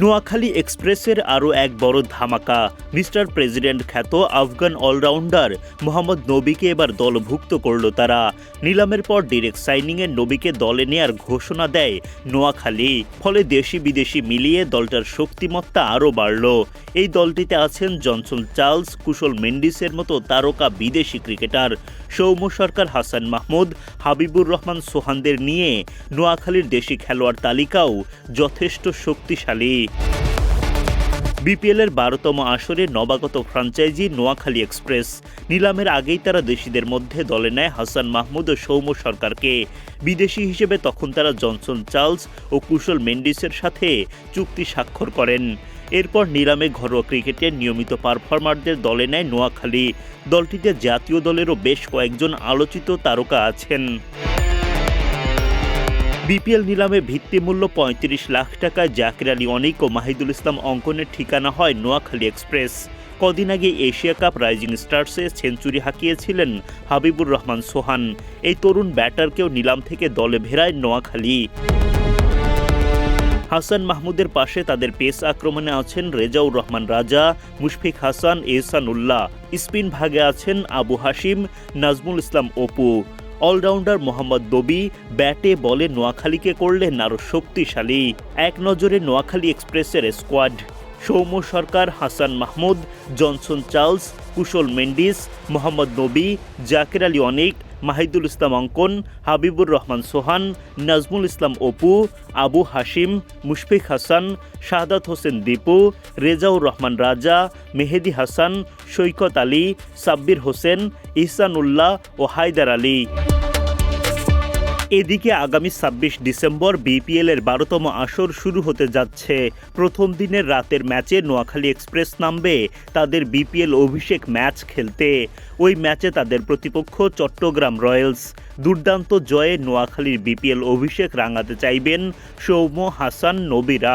নোয়াখালী এক্সপ্রেসের আরও এক বড় ধামাকা। মিস্টার প্রেসিডেন্ট খ্যাত আফগান অলরাউন্ডার মোহাম্মদ নবীকে এবার দলভুক্ত করল তারা। নিলামের পর ডিরেক্ট সাইনিংয়ে নবীকে দলে নেয়ার ঘোষণা দেয় নোয়াখালী। ফলে দেশি বিদেশি মিলিয়ে দলটার শক্তিমত্তা আরও বাড়ল। এই দলটিতে আছেন জনসন চার্লস, কুশল মেন্ডিসের মতো তারকা বিদেশি ক্রিকেটার। সৌম্য সরকার, হাসান মাহমুদ, হাবিবুর রহমান সোহানদের নিয়ে নোয়াখালীর দেশি খেলোয়াড় তালিকাও যথেষ্ট শক্তিশালী। বিপিএলের বারোতম আসরে নবাগত ফ্রাঞ্চাইজি নোয়াখালী এক্সপ্রেস। নিলামের আগেই তারা দেশিদের মধ্যে দলে নেয় হাসান মাহমুদ ও সৌম্য সরকারকে। বিদেশি হিসেবে তখন তারা জনসন চার্লস ও কুশল মেন্ডিসের সাথে চুক্তি স্বাক্ষর করেন। এরপর নিলামে ঘরোয়া ক্রিকেটের নিয়মিত পারফর্মারদের দলে নেয় নোয়াখালী। দলটিতে জাতীয় দলেরও বেশ কয়েকজন আলোচিত তারকা আছেন। বিপিএল নিলামে ভিত্তিমূল্য পঁয়ত্রিশ লাখ টাকায় জাকির আলী অনিক ও মাহিদুল ইসলাম অঙ্কনের ঠিকানা হয় নোয়াখালী এক্সপ্রেস। কদিন আগে এশিয়া কাপ রাইজিং স্টার্সে সেঞ্চুরি হাঁকিয়েছিলেন হাবিবুর রহমান সোহান। এই তরুণ ব্যাটারকেও নিলাম থেকে দলে ভেড়ায় নোয়াখালী। হাসান মাহমুদের পাশে তাদের পেস আক্রমণে আছেন রেজাউর রহমান রাজা, মুশফিক হাসান এহসান উল্লাহ স্পিন ভাগে আছেন আবু হাসিম নাজমুল ইসলাম অপু। অলরাউন্ডার মোহাম্মদ দবি ব্যাটে বলে নোয়াখালীকে করলেন আরও শক্তিশালী। এক নজরে নোয়াখালী এক্সপ্রেসের squad. Soumya Sarkar, Hasan Mahmud, Johnson Charles, Kusal Mendis, Mohammad Nabi, Zakir Ali অনিক, মাহিদুল ইসলাম অঙ্কন, হাবিবুর রহমান সোহান, নাজমুল ইসলাম অপু, আবু হাসিম মুশফিক হাসান, শাহাদাত হোসেন দীপু, রেজাউর রহমান রাজা, মেহেদি হাসান, সৈকত আলী, সাব্বির হোসেন, ইহসানুল্লাহ ও হায়দার আলী। এদিকে আগামী ছাব্বিশ ডিসেম্বর বিপিএল এর বারোতম আসর শুরু হতে যাচ্ছে। প্রথম দিনের রাতের ম্যাচে নোয়াখালী এক্সপ্রেস নামবে তাদের বিপিএল অভিষেক ম্যাচ খেলতে। ওই ম্যাচে তাদের প্রতিপক্ষ চট্টগ্রাম রয়্যালস। দুর্দান্ত জয়ে নোয়াখালীর বিপিএল অভিষেক রাঙাতে চাইবেন সৌম্য হাসান নবীরা।